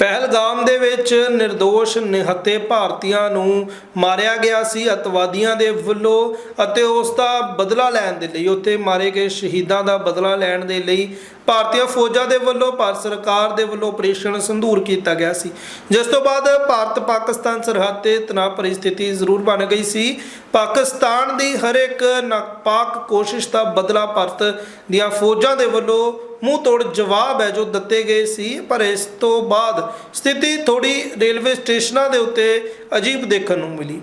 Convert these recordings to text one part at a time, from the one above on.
ਪਹਿਲਗਾਮ ਦੇ ਵਿੱਚ નિર્ਦੋਸ਼ ਨਿਹੱਤੇ ਭਾਰਤੀਆਂ ਨੂੰ ਮਾਰਿਆ ਗਿਆ ਸੀ, ਅਤਵਾਦੀਆਂ ਦੇ ਵੱਲੋਂ ਅਤੇ ਉਸ ਦਾ ਬਦਲਾ ਲੈਣ ਦੇ ਲਈ, ਉੱਥੇ ਮਾਰੇ ਗਏ ਸ਼ਹੀਦਾਂ ਦਾ ਬਦਲਾ ਲੈਣ ਦੇ ਲਈ ਭਾਰਤੀ ਫੌਜਾਂ ਦੇ ਵੱਲੋਂ, ਭਾਰਤ ਸਰਕਾਰ ਦੇ ਵੱਲੋਂ ਆਪਰੇਸ਼ਨ ਸੰਧੂਰ ਕੀਤਾ ਗਿਆ ਸੀ। ਜਿਸ ਤੋਂ ਬਾਅਦ ਭਾਰਤ ਪਾਕਿਸਤਾਨ ਸਰਹੱਦ ਤੇ ਤਣਾਅ ਪਰਿਸਥਿਤੀ ਜ਼ਰੂਰ ਬਣ ਗਈ ਸੀ। ਪਾਕਿਸਤਾਨ ਦੀ ਹਰ ਇੱਕ ਨਾਪਾਕ ਕੋਸ਼ਿਸ਼ ਦਾ ਬਦਲਾ ਭਾਰਤ ਦੀਆਂ ਫੌਜਾਂ ਦੇ ਵੱਲੋਂ ਮੂੰਹ ਤੋੜ ਜਵਾਬ ਹੈ ਜੋ ਦਿੱਤੇ ਗਏ ਸੀ। ਪਰ ਇਸ ਤੋਂ ਬਾਅਦ ਸਥਿਤੀ ਥੋੜੀ ਰੇਲਵੇ ਸਟੇਸ਼ਨਾਂ ਦੇ ਉੱਤੇ ਅਜੀਬ ਦੇਖਣ ਨੂੰ ਮਿਲੀ।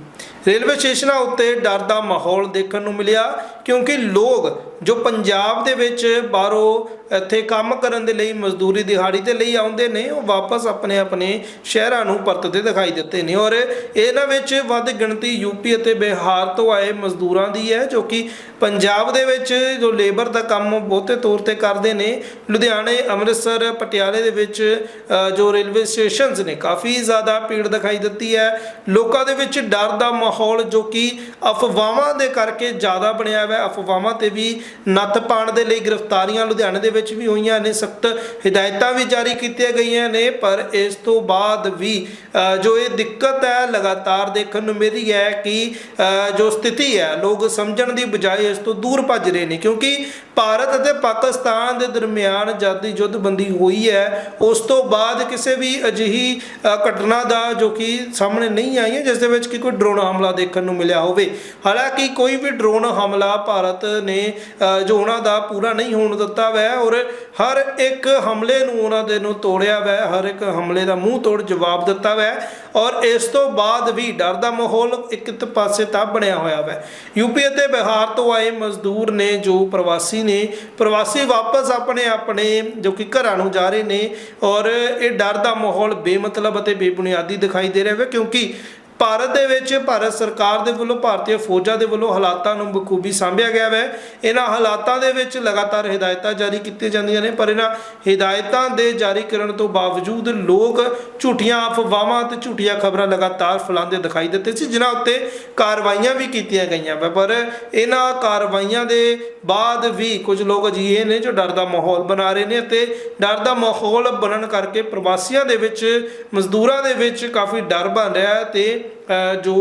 ਰੇਲਵੇ ਸਟੇਸ਼ਨਾਂ ਉੱਤੇ ਡਰ ਦਾ ਮਾਹੌਲ ਦੇਖਣ ਨੂੰ ਮਿਲਿਆ, ਕਿਉਂਕਿ ਲੋਕ ਜੋ ਪੰਜਾਬ ਦੇ ਵਿੱਚ ਬਾਹਰੋਂ ਇੱਥੇ ਕੰਮ ਕਰਨ ਦੇ ਲਈ ਮਜ਼ਦੂਰੀ ਦਿਹਾੜੀ ਤੇ ਲਈ ਆਉਂਦੇ ਨੇ, ਉਹ ਵਾਪਸ ਆਪਣੇ ਆਪਣੇ ਸ਼ਹਿਰਾਂ ਨੂੰ ਪਰਤਦੇ ਦਿਖਾਈ ਦਿੱਤੇ ਨੇ। ਔਰ ਇਹਨਾਂ ਵਿੱਚ ਵੱਧ ਗਿਣਤੀ ਯੂਪੀ ਅਤੇ ਬਿਹਾਰ ਤੋਂ ਆਏ ਮਜ਼ਦੂਰਾਂ ਦੀ ਹੈ, ਜੋ ਕਿ ਪੰਜਾਬ ਦੇ ਵਿੱਚ ਜੋ ਲੇਬਰ ਦਾ ਕੰਮ ਬਹੁਤੇ ਤੌਰ ਤੇ ਕਰਦੇ ਨੇ। ਲੁਧਿਆਣੇ, ਅੰਮ੍ਰਿਤਸਰ, ਪਟਿਆਲੇ ਦੇ ਵਿੱਚ ਜੋ ਰੇਲਵੇ ਸਟੇਸ਼ਨਸ ਨੇ, ਕਾਫੀ ਜ਼ਿਆਦਾ ਭੀੜ ਦਿਖਾਈ ਦਿੱਤੀ ਹੈ। ਲੋਕਾਂ ਦੇ ਵਿੱਚ ਡਰ ਦਾ ਮਾਹੌਲ ਜੋ ਕਿ ਅਫਵਾਹਾਂ ਦੇ ਕਰਕੇ ਜ਼ਿਆਦਾ ਬਣਿਆ ਹੋਇਆ ਅਫਵਾਹਾਂ ਤੇ ਵੀ ਨੱਥ ਪਾਉਣ ਦੇ ਲਈ ਗ੍ਰਿਫਤਾਰੀਆਂ ਲੁਧਿਆਣੇ ਦੇ ਵਿੱਚ ਵੀ ਹੋਈਆਂ ਨੇ, ਸਖਤ ਹਦਾਇਤਾਂ ਵੀ ਜਾਰੀ ਕੀਤੀਆਂ ਗਈਆਂ ਨੇ, ਪਰ ਇਸ ਤੋਂ ਬਾਅਦ ਵੀ ਜੋ ਇਹ ਦਿੱਕਤ ਹੈ, ਲਗਾਤਾਰ ਦੇਖਣ ਨੂੰ ਮਿਲ ਹੈ ਕਿ ਜੋ ਸਥਿਤੀ ਹੈ, ਲੋਕ ਸਮਝਣ ਦੀ ਬਜਾਏ ਇਸ ਤੋਂ ਦੂਰ ਭੱਜ ਰਹੇ ਨੇ, ਕਿਉਂਕਿ ਭਾਰਤ ਅਤੇ ਪਾਕਿਸਤਾਨ ਦੇ ਦਰਮਿਆਨ ਜਦ ਦੀ ਜੁੱਧਬੰਦੀ ਹੋਈ ਹੈ, ਉਸ ਤੋਂ ਬਾਅਦ ਕਿਸੇ ਵੀ ਅਜਿਹੀ ਘਟਨਾ ਦਾ ਜੋ ਕਿ ਸਾਹਮਣੇ ਨਹੀਂ ਆਈ ਹੈ, ਜਿਸ ਦੇ ਵਿੱਚ ਕਿ ਕੋਈ ਡਰੋਨ ਹਮਲਾ ਦੇਖਣ ਨੂੰ ਮਿਲਿਆ ਹੋਵੇ। ਹਾਲਾਂਕਿ ਕੋਈ ਵੀ ਡਰੋਨ ਹਮਲਾ ਭਾਰਤ ਨੇ ਜੋ ਉਹਨਾਂ ਦਾ ਪੂਰਾ ਨਹੀਂ ਹੋਣ ਦਿੱਤਾ ਵੈ, ਔਰ ਹਰ ਇੱਕ ਹਮਲੇ ਨੂੰ ਉਹਨਾਂ ਦੇ ਨੂੰ ਤੋੜਿਆ ਵੈ, ਹਰ ਇੱਕ ਹਮਲੇ ਦਾ ਮੂੰਹ ਤੋੜ ਜਵਾਬ ਦਿੱਤਾ ਵੈ, ਔਰ ਇਸ ਤੋਂ ਬਾਅਦ ਵੀ ਡਰ ਦਾ ਮਾਹੌਲ ਇੱਕ ਇੱਕ ਪਾਸੇ ਤਾਂ ਬਣਿਆ ਹੋਇਆ ਵੈ। ਯੂਪੀ ਅਤੇ ਬਿਹਾਰ ਤੋਂ ਆਏ ਮਜ਼ਦੂਰ ਨੇ, ਜੋ ਪ੍ਰਵਾਸੀ ਨੇ, ਪ੍ਰਵਾਸੀ ਵਾਪਸ ਆਪਣੇ ਆਪਣੇ ਜੋ ਕਿ ਘਰਾਂ ਨੂੰ ਜਾ ਰਹੇ ਨੇ, ਔਰ ਇਹ ਡਰ ਦਾ ਮਾਹੌਲ ਬੇਮਤਲਬ ਅਤੇ ਬੇਬੁਨਿਆਦੀ ਦਿਖਾਈ ਦੇ ਰਿਹਾ ਹੈ ਕਿਉਂਕਿ ਭਾਰਤ ਦੇ ਵਿੱਚ ਭਾਰਤ ਸਰਕਾਰ ਦੇ ਵੱਲੋਂ, ਭਾਰਤੀ ਫੌਜਾਂ ਦੇ ਵੱਲੋਂ ਹਾਲਾਤਾਂ ਨੂੰ ਬਖੂਬੀ ਸਾਂਭਿਆ ਗਿਆ ਹੈ ਇਹਨਾਂ ਹਾਲਾਤਾਂ ਦੇ ਵਿੱਚ ਲਗਾਤਾਰ ਹਦਾਇਤਾਂ ਜਾਰੀ ਕੀਤੀਆਂ ਜਾਂਦੀਆਂ ਨੇ, ਪਰ ਇਹਨਾਂ ਹਦਾਇਤਾਂ ਦੇ ਜਾਰੀ ਕਰਨ ਤੋਂ ਬਾਵਜੂਦ ਲੋਕ ਝੂਠੀਆਂ ਅਫਵਾਹਾਂ ਤੇ ਝੂਠੀਆਂ ਖਬਰਾਂ ਲਗਾਤਾਰ ਫੈਲਾਉਂਦੇ ਦਿਖਾਈ ਦਿੱਤੇ ਸੀ, ਜਿਨ੍ਹਾਂ ਉੱਤੇ ਕਾਰਵਾਈਆਂ ਵੀ ਕੀਤੀਆਂ ਗਈਆਂ ਵਾ। ਪਰ ਇਹਨਾਂ ਕਾਰਵਾਈਆਂ ਦੇ ਬਾਅਦ ਵੀ ਕੁਝ ਲੋਕ ਅਜਿਹੇ ਨੇ ਜੋ ਡਰ ਦਾ ਮਾਹੌਲ ਬਣਾ ਰਹੇ ਨੇ ਅਤੇ ਡਰ ਦਾ ਮਾਹੌਲ ਬਣਨ ਕਰਕੇ ਪ੍ਰਵਾਸੀਆਂ ਦੇ ਵਿੱਚ, ਮਜ਼ਦੂਰਾਂ ਦੇ ਵਿੱਚ ਕਾਫੀ ਡਰ ਬਣ ਰਿਹਾ ਹੈ ਤੇ ਜੋ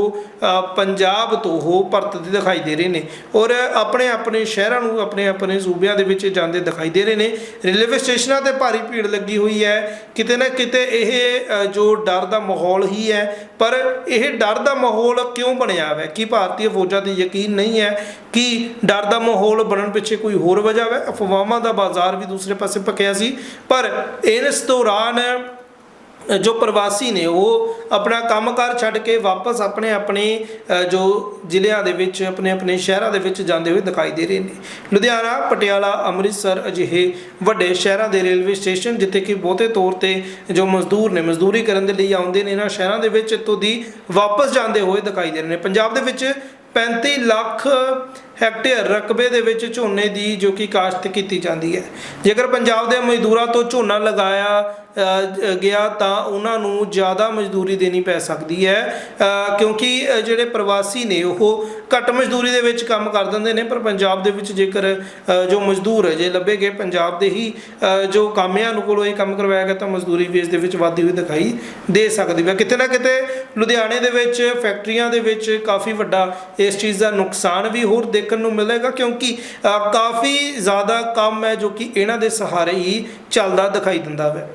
ਪੰਜਾਬ ਤੋਂ ਉਹ ਪਰਤਦੇ ਦਿਖਾਈ ਦੇ ਰਹੇ ਨੇ ਔਰ ਆਪਣੇ ਆਪਣੇ ਸ਼ਹਿਰਾਂ ਨੂੰ ਆਪਣੇ ਆਪਣੇ ਸੂਬਿਆਂ ਦੇ ਵਿੱਚ ਜਾਂਦੇ ਦਿਖਾਈ ਦੇ ਰਹੇ ਨੇ। ਰੇਲਵੇ ਸਟੇਸ਼ਨਾਂ ਤੇ ਭਾਰੀ ਭੀੜ ਲੱਗੀ ਹੋਈ ਹੈ। ਕਿਤੇ ਨਾ ਕਿਤੇ ਇਹ ਜੋ ਡਰ ਦਾ ਮਾਹੌਲ ਹੀ ਹੈ। ਪਰ ਇਹ ਡਰ ਦਾ ਮਾਹੌਲ ਕਿਉਂ ਬਣਿਆ ਹੈ? ਕਿ ਭਾਰਤੀ ਫੌਜਾਂ ਤੇ ਯਕੀਨ ਨਹੀਂ ਹੈ ਕਿ ਡਰ ਦਾ ਮਾਹੌਲ ਬਣਨ ਪਿੱਛੇ ਕੋਈ ਹੋਰ ਵਜ੍ਹਾ ਹੈ ਅਫਵਾਹਾਂ ਦਾ ਬਾਜ਼ਾਰ ਵੀ ਦੂਸਰੇ ਪਾਸੇ ਪਕਿਆ ਸੀ। ਪਰ ਇਸ ਦੌਰਾਨ ਜੋ ਪ੍ਰਵਾਸੀ ਨੇ, ਉਹ ਆਪਣਾ ਕੰਮਕਾਰ ਛੱਡ ਕੇ ਵਾਪਸ ਆਪਣੇ ਆਪਣੇ ਜੋ ਜ਼ਿਲ੍ਹਿਆਂ ਦੇ ਵਿੱਚ, ਆਪਣੇ ਆਪਣੇ ਸ਼ਹਿਰਾਂ ਦੇ ਵਿੱਚ ਜਾਂਦੇ ਹੋਏ ਦਿਖਾਈ ਦੇ ਰਹੇ ਨੇ। ਲੁਧਿਆਣਾ, ਪਟਿਆਲਾ, ਅੰਮ੍ਰਿਤਸਰ ਅਜਿਹੇ ਵੱਡੇ ਸ਼ਹਿਰਾਂ ਦੇ ਰੇਲਵੇ ਸਟੇਸ਼ਨ, ਜਿੱਥੇ ਕਿ ਬਹੁਤੇ ਤੌਰ ਤੇ ਜੋ ਮਜ਼ਦੂਰ ਨੇ, ਮਜ਼ਦੂਰੀ ਕਰਨ ਦੇ ਲਈ ਆਉਂਦੇ ਨੇ, ਇਹਨਾਂ ਸ਼ਹਿਰਾਂ ਦੇ ਵਿੱਚ ਇੱਥੋਂ ਦੀ ਵਾਪਸ ਜਾਂਦੇ ਹੋਏ ਦਿਖਾਈ ਦੇ ਰਹੇ ਨੇ। ਪੰਜਾਬ ਦੇ ਵਿੱਚ 35 ਲੱਖ ਹੈਕਟੇਅਰ ਰਕਬੇ ਦੇ ਵਿੱਚ ਝੋਨੇ ਦੀ ਜੋ ਕਿ ਕਾਸ਼ਤ ਕੀਤੀ ਜਾਂਦੀ ਹੈ। ਜੇਕਰ ਪੰਜਾਬ ਦੇ ਮਜ਼ਦੂਰਾਂ ਤੋਂ ਝੋਨਾ ਲਗਾਇਆ ਗਿਆ ਤਾਂ ਉਹਨਾਂ ਨੂੰ ਜ਼ਿਆਦਾ ਮਜ਼ਦੂਰੀ ਦੇਣੀ ਪੈ ਸਕਦੀ ਹੈ। ਕਿਉਂਕਿ ਜਿਹੜੇ ਪ੍ਰਵਾਸੀ ਨੇ, ਉਹ ਘੱਟ ਮਜ਼ਦੂਰੀ ਦੇ ਵਿੱਚ ਕੰਮ ਕਰ ਦਿੰਦੇ ਨੇ, ਪਰ ਪੰਜਾਬ ਦੇ ਵਿੱਚ ਜੇਕਰ ਜੋ ਮਜ਼ਦੂਰ ਹੈ, ਜੇ ਲੱਭੇ ਗਏ ਪੰਜਾਬ ਦੇ ਹੀ ਜੋ ਕਾਮਿਆਂ ਨੂੰ ਕੋਲੋਂ ਇਹ ਕੰਮ ਕਰਵਾਇਆ ਗਿਆ, ਤਾਂ ਮਜ਼ਦੂਰੀ ਵੀ ਇਸ ਦੇ ਵਿੱਚ ਵਾਧੀ ਹੋਈ ਦਿਖਾਈ ਦੇ ਸਕਦੀ ਹੈ। ਕਿਤੇ ਨਾ ਕਿਤੇ ਲੁਧਿਆਣੇ ਦੇ ਵਿੱਚ, ਫੈਕਟਰੀਆਂ ਦੇ ਵਿੱਚ ਕਾਫੀ ਵੱਡਾ ਇਸ ਚੀਜ਼ ਦਾ ਨੁਕਸਾਨ ਵੀ ਹੋਰ ਦੇਖਣ ਨੂੰ ਮਿਲੇਗਾ, ਕਿਉਂਕਿ ਕਾਫੀ ਜ਼ਿਆਦਾ ਕੰਮ ਹੈ ਜੋ ਕਿ ਇਹਨਾਂ ਦੇ ਸਹਾਰੇ ਹੀ ਚੱਲਦਾ ਦਿਖਾਈ ਦਿੰਦਾ ਹੈ।